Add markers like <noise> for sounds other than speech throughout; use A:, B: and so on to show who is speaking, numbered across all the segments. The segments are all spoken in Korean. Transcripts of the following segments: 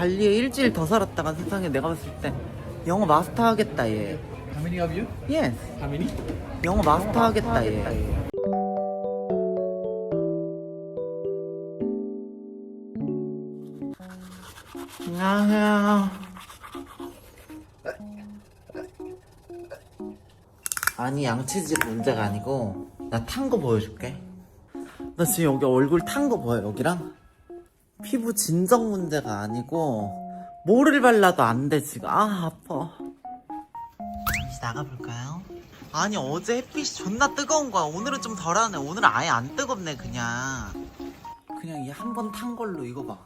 A: 발리에 일주일 더 살았다가 세상에 내가 봤을 때 영어 마스터 하겠다 얘.
B: How many of you?
A: 예스.
B: How many?
A: 영어 마스터 하겠다 얘. 안녕하세요. 아니 양치질 문제가 아니고 나 탄 거 보여줄게. 나 지금 여기 얼굴 탄 거 보여 여기랑 피부 진정 문제가 아니고 뭐를 발라도 안 돼 지금 아 아파. 잠시 나가볼까요? 아니 어제 햇빛이 존나 뜨거운 거야 오늘은 좀 덜하네 오늘은 아예 안 뜨겁네 그냥 그냥 이 한 번 탄 걸로 이거 봐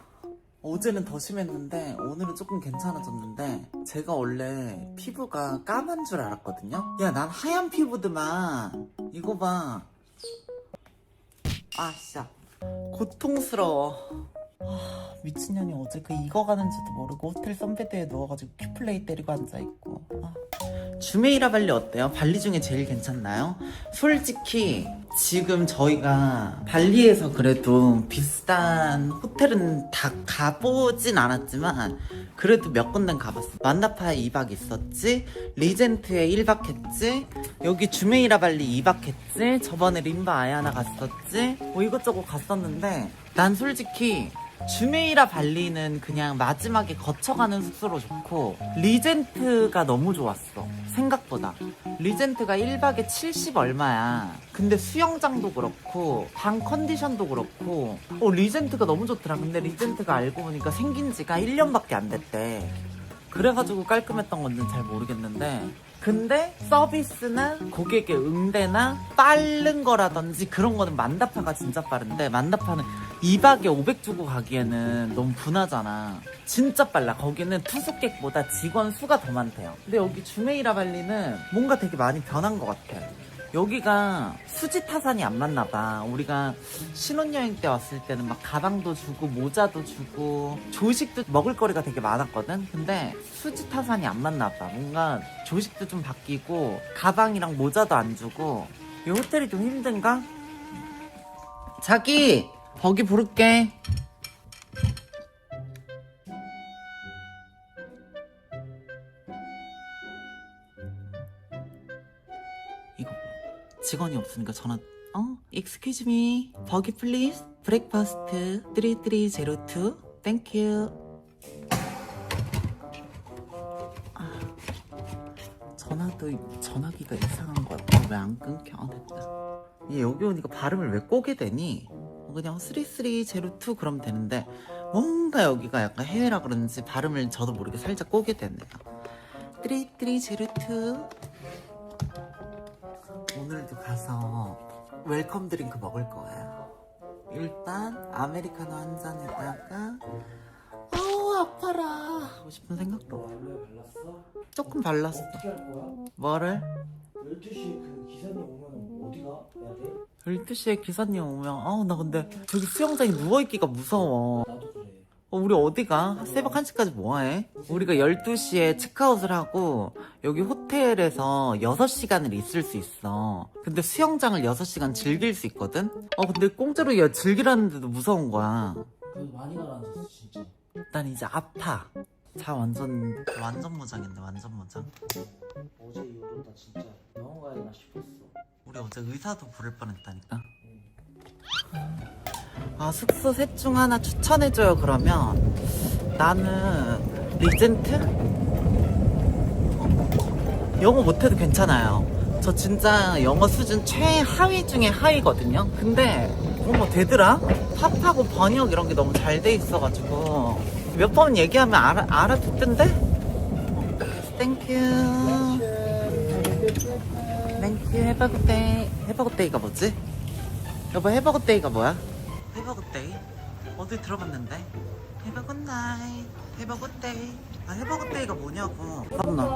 A: 어제는 더 심했는데 오늘은 조금 괜찮아졌는데 제가 원래 피부가 까만 줄 알았거든요 야 난 하얀 피부드만 이거 봐 아, 진짜. 고통스러워. 아, 미친년이 어제 그 익어가는지도 모르고 호텔 선베드에 누워가지고 큐플레이 때리고 앉아있고. 아. 주메이라 발리 어때요? 발리 중에 제일 괜찮나요? 솔직히 지금 저희가 발리에서 그래도 비싼 호텔은 다 가보진 않았지만 그래도 몇 군데는 가봤어. 만다파에 2박 있었지, 리젠트에 1박 했지, 여기 주메이라 발리 2박 했지, 저번에 림바 아야나 갔었지, 뭐 이것저것 갔었는데 난 솔직히 주메이라 발리는 그냥 마지막에 거쳐가는 숙소로 좋고 리젠트가 너무 좋았어. 생각보다. 리젠트가 1박에 70 얼마야. 근데 수영장도 그렇고 방 컨디션도 그렇고 어 리젠트가 너무 좋더라. 근데 리젠트가 알고 보니까 생긴 지가 1년밖에 안 됐대. 그래가지고 깔끔했던 건지는 잘 모르겠는데 근데 서비스나 고객의 응대나 빠른 거라든지 그런 거는 만다파가 진짜 빠른데 만다파는 2박에 500 주고 가기에는 너무 분하잖아. 진짜 빨라. 거기는 투숙객보다 직원 수가 더 많대요. 근데 여기 주메이라 발리는 뭔가 되게 많이 변한 것 같아 여기가 수지 타산이 안 맞나 봐. 우리가 신혼여행 때 왔을 때는 막 가방도 주고 모자도 주고 조식도 먹을 거리가 되게 많았거든. 근데 수지 타산이 안 맞나 봐. 뭔가 조식도 좀 바뀌고 가방이랑 모자도 안 주고 이 호텔이 좀 힘든가? 자기 거기 부를게. 직원이 없으니까 전화 어? Excuse me 버기 플리즈 브렉퍼스트 3302 땡큐 아, 전화도 전화기가 이상한 것 같아. 왜 안 끊겨? 아, 됐다. 얘 여기 오니까 발음을 왜 꼬게 되니? 어, 그냥 3302 그럼 되는데 뭔가 여기가 약간 해외라 그런지 발음을 저도 모르게 살짝 꼬게 되네요. 3302 오늘도 가서 웰컴 드링크 먹을 거예요. 일단 아메리카노 한 잔에다가 아우 아파라 하고 싶은 생각도
C: 발랐어?
A: 조금 발랐어.
C: 어떻게 할 거야?
A: 뭐를?
C: 12시에 그 기사님 오면 어디가? 해야 돼?
A: 12시에 기사님 오면 아우 나 근데 저기 수영장에 누워있기가 무서워.
C: 나도.
A: 어, 우리 어디가? 새벽 1시까지 뭐해? 우리가 12시에 체크아웃을 하고 여기 호텔에서 6시간을 있을 수 있어. 근데 수영장을 6시간 즐길 수 있거든? 어 근데 공짜로 야 즐기라는데도 무서운 거야.
C: 그래도 많이 가라앉았어 진짜.
A: 난 이제 아파. 자 완전 완전 무장인데 완전 무장.
C: 어제 이후로 나 진짜 병원 가야 되나 싶었어.
A: 우리 어제 의사도 부를 뻔했다니까. 아 숙소 셋 중 하나 추천해줘요 그러면 나는 리젠트? 어, 영어 못해도 괜찮아요. 저 진짜 영어 수준 최하위 중에 하위거든요. 근데 어머 되더라? 팝하고 번역 이런 게 너무 잘 돼 있어가지고 몇 번 얘기하면 알아, 알아듣던데? 어, 땡큐 땡큐 해바굿데이 해바굿데이가 뭐지? 여보 해바굿데이가 뭐야? 해바굿데이? 어디 들어봤는데? 해바굿나잇 해바굿데이 아 해바굿데이가 뭐냐고 잠깐만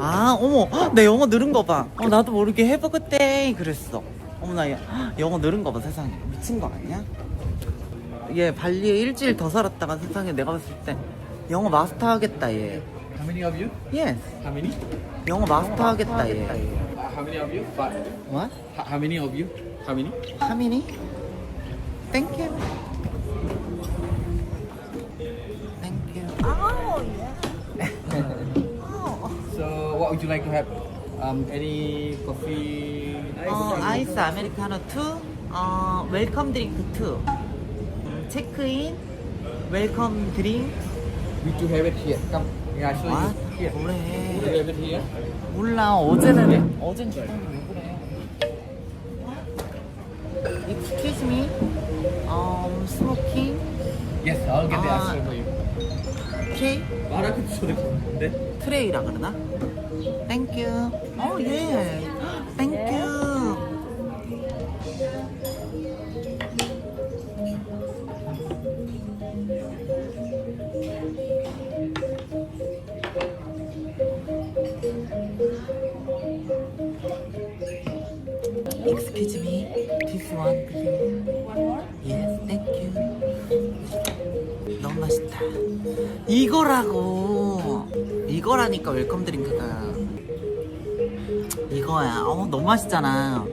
A: 아 어머 헉, 내 영어 늘은 거봐 어, 나도 모르게 해바굿데이 그랬어 어머나 야, 헉, 영어 늘은 거봐 세상에 미친 거 아니야? 얘 발리에 일주일 더 살았다가 세상에 내가 봤을 때 영어 마스터 하겠다 얘
B: How many of you?
A: 예스
B: How many?
A: 영어 마스터 하겠다 얘
B: how many of you? Five.
A: What?
B: How many of you? How many?
A: 하민이? 땡큐. 땡큐. Oh, yeah.
B: so, what would you like to have? Um, any coffee?
A: 어, 아이스 아메리카노 2, 어, 웰컴 드링크 2, 체크인, 웰컴 드링크.
B: We do have it here. Come. Yeah, show
A: 아,
B: you here.
A: 그래.
B: We do have it here.
A: 몰라, 어제는, 어젠 주던데 왜 그래. Excuse me. Um.
B: Yes, I'll get the
A: Ah.
B: cream for you.
A: Okay.
B: 말하는 소리 듣는데?
A: 트레이라 그러나? 땡큐. 어, 예. 땡큐. 맛있다. 이거라고. 이거라니까 웰컴 드링크가. 이거야. 어, 너무 맛있잖아.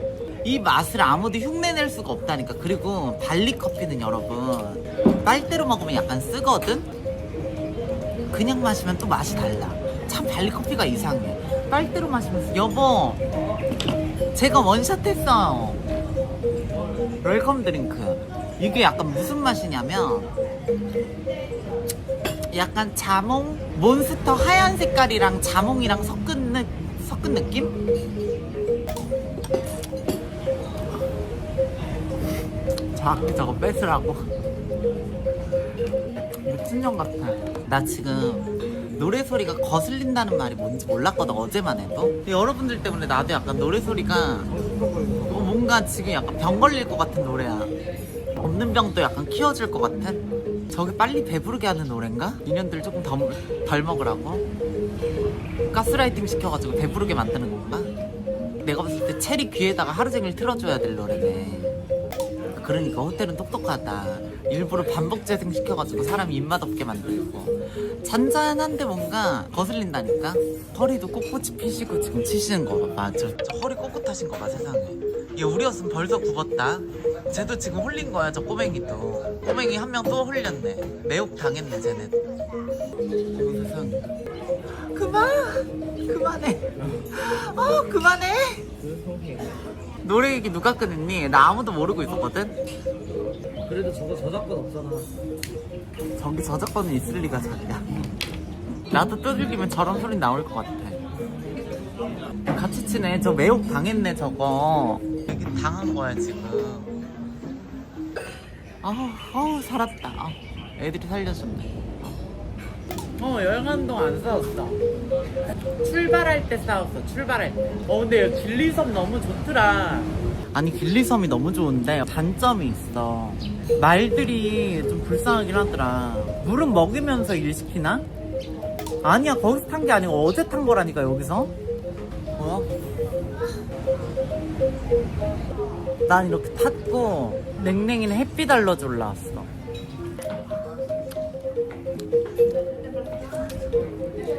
A: 이 맛을 아무도 흉내낼 수가 없다니까. 그리고 발리 커피는 여러분 빨대로 먹으면 약간 쓰거든. 그냥 마시면 또 맛이 달라. 참 발리 커피가 이상해. 빨대로 마시면 여보, 제가 원샷 했어요. 웰컴 드링크. 이게 약간 무슨 맛이냐면 약간 자몽 몬스터 하얀 색깔이랑 자몽이랑 섞은 느, 섞은 느낌? 정확히 저거 뺏으라고. 미친년 같아. 나 지금 노래 소리가 거슬린다는 말이 뭔지 몰랐거든 어제만 해도. 여러분들 때문에 나도 약간 노래 소리가 어, 뭔가 지금 약간 병 걸릴 것 같은 노래야. 없는 병도 약간 키워질 것 같은 저게 빨리 배부르게 하는 노래인가? 인연들 조금 더, 덜 먹으라고 가스라이팅 시켜가지고 배부르게 만드는 건가? 내가 봤을 때 체리 귀에다가 하루 종일 틀어줘야 될 노래네 그러니까 호텔은 똑똑하다 일부러 반복 재생 시켜가지고 사람 입맛 없게 만들고 잔잔한데 뭔가 거슬린다니까 허리도 꼿꼿이 피시고 지금 치시는 거 봐. 맞아 저 허리 꼿꼿하신 거 봐 세상에 얘 우리였으면 벌써 굽었다. 쟤도 지금 홀린 거야 저 꼬맹이도. 꼬맹이 한 명 또 홀렸네. 매혹 당했네 쟤네. 세상에 그만! 그만해. 어 그만해. 노래 얘기 누가 끊었니? 나 아무도 모르고 있었거든?
C: 그래도 저거 저작권 없잖아.
A: 저기 저작권은 있을 리가 자기야. 나도 두들기면 저런 소리 나올 것 같아. 같이 치네 저 매혹 당했네 저거 여기 당한 거야 지금. 아우 아우 살았다. 아우, 애들이 살려줬네. 어 여행하는 동안 안 싸웠어. 출발할 때 싸웠어 출발할 때어 근데 여기 길리섬 너무 좋더라. 아니 길리섬이 너무 좋은데 단점이 있어. 말들이 좀 불쌍하긴 하더라. 물은 먹이면서 일 시키나? 아니야 거기서 탄 게 아니고 어제 탄 거라니까 여기서. 뭐야? 난 이렇게 탔고 냉랭이는 햇빛 알러지 올라왔어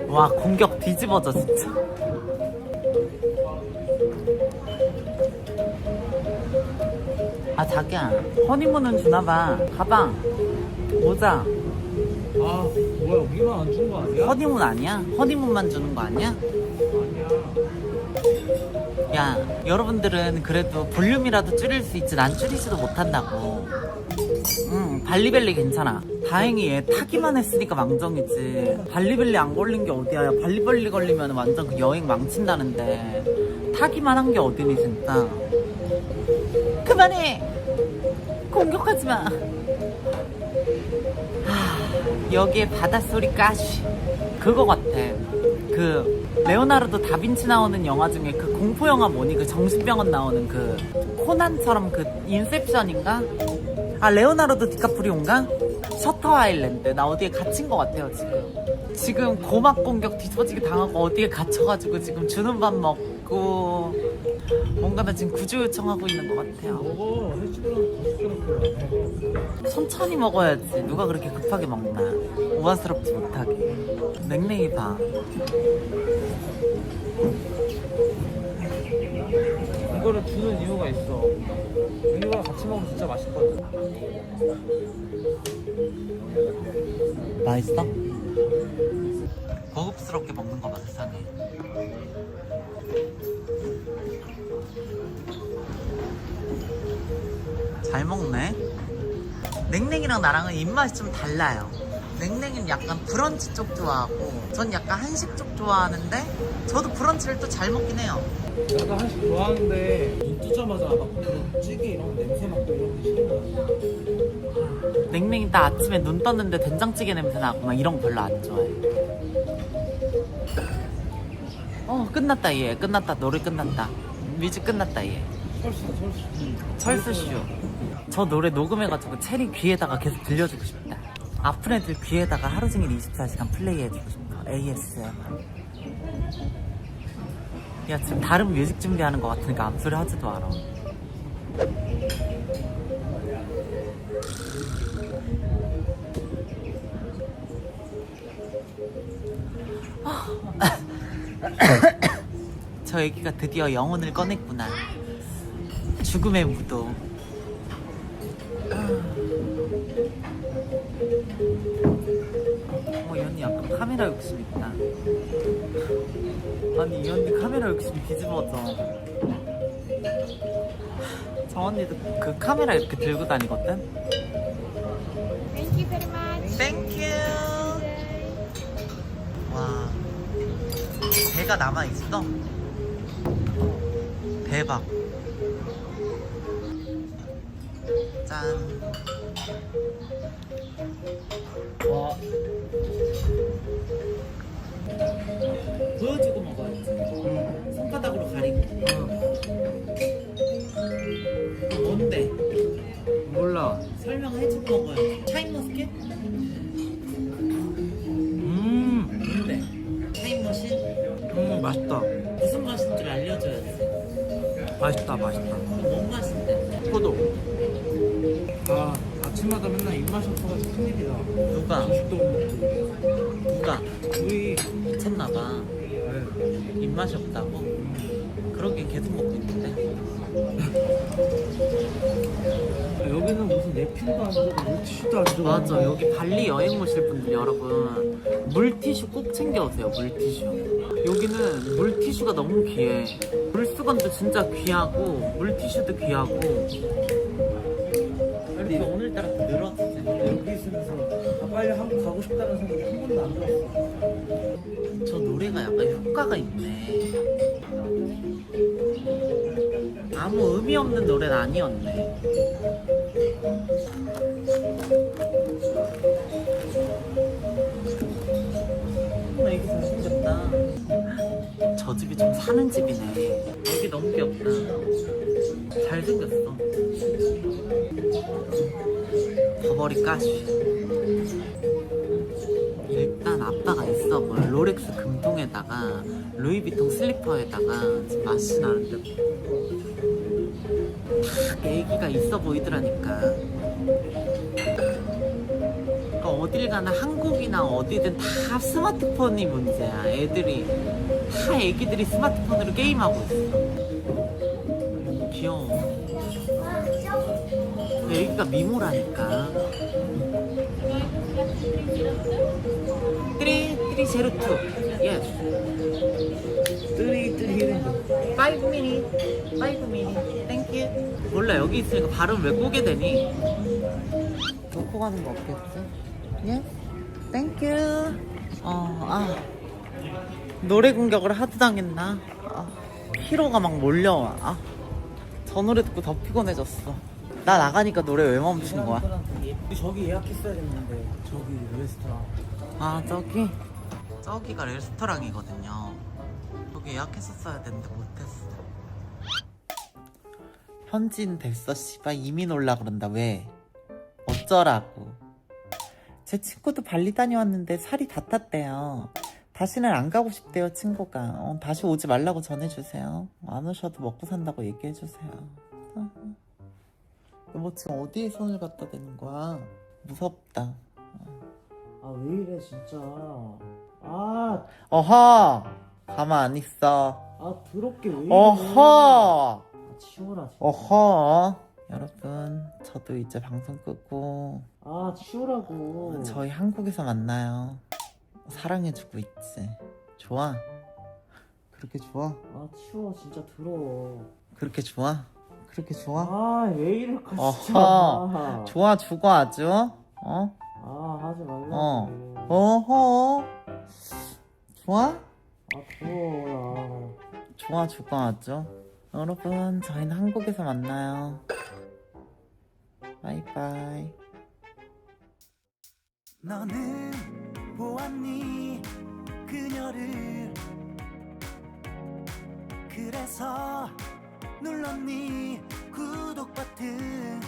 A: 와 공격 뒤집어져 진짜 아 자기야 허니문은 주나봐 가방 모자
C: 아 뭐야 우리만 안준거 아니야?
A: 허니문 아니야? 허니문만 주는 거 아니야? 야 여러분들은 그래도 볼륨이라도 줄일 수 있지 난 줄이지도 못한다고. 응 발리벨리 괜찮아. 다행히 얘 타기만 했으니까 망정이지. 발리벨리 안 걸린 게 어디야? 야, 발리벨리 걸리면 완전 그 여행 망친다는데. 타기만 한 게 어디니 진짜. 그만해! 공격하지 마. 하, 여기에 바닷소리 까쉬 그거 같아. 그 레오나르도 다빈치 나오는 영화 중에 그 공포 영화 뭐니? 그 정신병원 나오는 그 코난처럼 그 인셉션인가? 아 레오나르도 디카프리오인가? 셔터 아일랜드. 나 어디에 갇힌 것 같아요 지금. 지금 고막 공격 뒤집어지게 당하고 어디에 갇혀가지고 지금 주는 밥 먹고 뭔가 나 지금 구조 요청하고 있는 것 같아요. 천천히 먹어야지. 누가 그렇게 급하게 먹나? 우아스럽지 못하게 냉랭이 봐
C: 이거를 주는 이유가 있어. 이거랑 같이 먹으면 진짜 맛있거든.
A: 맛있어? 고급스럽게 먹는 거봐 세상에 잘 먹네. 냉냉이랑 나랑은 입맛이 좀 달라요 냉냉이는 약간 브런치 쪽 좋아하고 전 약간 한식 쪽 좋아하는데 저도 브런치를 또 잘 먹긴 해요.
C: 나도 한식 좋아하는데 눈 뜨자마자 막 그런 찌개 이런 거 냄새 맡고 이런 게 싫어.
A: 냉냉이 딱 아침에 눈 떴는데 된장찌개 냄새 나고 막 이런 거 별로 안 좋아해. 어 끝났다 얘. 끝났다. 노래 끝났다. 뮤직 끝났다 얘.
C: 철수다 철수.
A: 철수쇼. 저 노래 녹음해가지고 체리 귀에다가 계속 들려주고 싶다 아픈 애들 귀에다가 하루 종일 24시간 플레이해주고 싶어 ASMR 야 지금 다른 뮤직 준비하는 것 같으니까 아무 소리 하지도 않아 <coughs> 저 애기가 드디어 영혼을 꺼냈구나. 죽음의 무도. 카메라 욕심 있다. 아니, 이 언니 카메라 욕심이 뒤집어져. 저 언니도 그 카메라 이렇게 들고 다니거든?
D: Thank you very much.
A: 땡큐. 와. 배가 남아있어? 대박. 짠. 보여주고 먹어야지. 손바닥으로 가리고. 뭔데?
C: 몰라.
A: 설명해주고 먹어야지. 샤인머스켓?
C: 음.
A: 뭔데? 샤인머신?
C: 음 맛있다.
A: 무슨 맛인 줄 알려줘야지.
C: 맛있다 맛있다. 입맛이 없다고?
A: 그러게 계속 먹고 있는데.
C: 아, 여기는 무슨 냅킨도 안 주고 물티슈도 안 주고.
A: 맞아. 여기 발리 여행 오실 분들 여러분 물티슈 꼭 챙겨오세요. 물티슈. 여기는 물티슈가 너무 귀해. 물수건도 진짜 귀하고 물티슈도 귀하고. 이렇게 오늘따라 또 늘었어.
C: 여기 있으면서 아, 빨리 한국 가고 싶다는 생각이 한 번도 안 들었어.
A: 저 노래가 약간 효과가 있네. 아무 의미 없는 노래는 아니었네. 어머, 애기 잘생겼다. 저 집이 좀 사는 집이네. 여기 너무 귀엽다. 잘생겼어. 버버리 까쉬. 아빠가 있어. 볼 롤렉스 금통에다가 루이비통 슬리퍼에다가 맛이 나는데 딱 애기가 있어 보이더라니까. 그러니까 어딜 가나 한국이나 어디든 다 스마트폰이 문제야. 애들이 다 애기들이 스마트폰으로 게임하고 있어. 귀여워. 애기가 미모라니까 3302 yes
C: 뜨리 뜨리 히든데.
A: 5 minute 5 minute thank you 몰라 여기 있으니까 발음 왜 꼬게 되니? 놓고 가는 거 없겠지? 예? thank you 어 아. 노래 공격을 하도 당했나? 아, 피로가 막 몰려와. 아, 저 노래 듣고 더 피곤해졌어. 나 나가니까 노래 왜 멈춘 거야?
C: 저기 예약했어야겠는데 저기 레스토랑.
A: 아 저기. 저기가 레스토랑이거든요. 저기 예약했었어야 되는데 못했어. 현지인 됐어 씨발. 이민 올라 그런다 왜? 어쩌라고. 제 친구도 발리 다녀왔는데 살이 다 탔대요. 다시는 안 가고 싶대요 친구가. 어, 다시 오지 말라고 전해주세요. 안 오셔도 먹고 산다고 얘기해주세요. 어. 여보 지금 어디에 손을 갖다 대는 거야? 무섭다
C: 아 왜 이래 진짜. 아,
A: 어허 가만 안 있어
C: 아 더럽게 왜 이래.
A: 어허
C: 아, 치워라. 진짜.
A: 어허 여러분 저도 이제 방송 끄고
C: 아 치우라고.
A: 저희 한국에서 만나요 사랑해주고 있지. 좋아. 그렇게 좋아?
C: 아 치워 진짜 더러워
A: 그렇게 좋아? 그렇게 좋아?
C: 아 왜 이럴까 진짜
A: 어허. 좋아 죽어 아주. 어?
C: 아 하지 말라고
A: 어. 어허. 좋아?
C: 아 더러워
A: 좋아 죽어 아주. 여러분 저희는 한국에서 만나요. 바이바이. 너는 보았니 그녀를 그래서 눌렀니 구독 버튼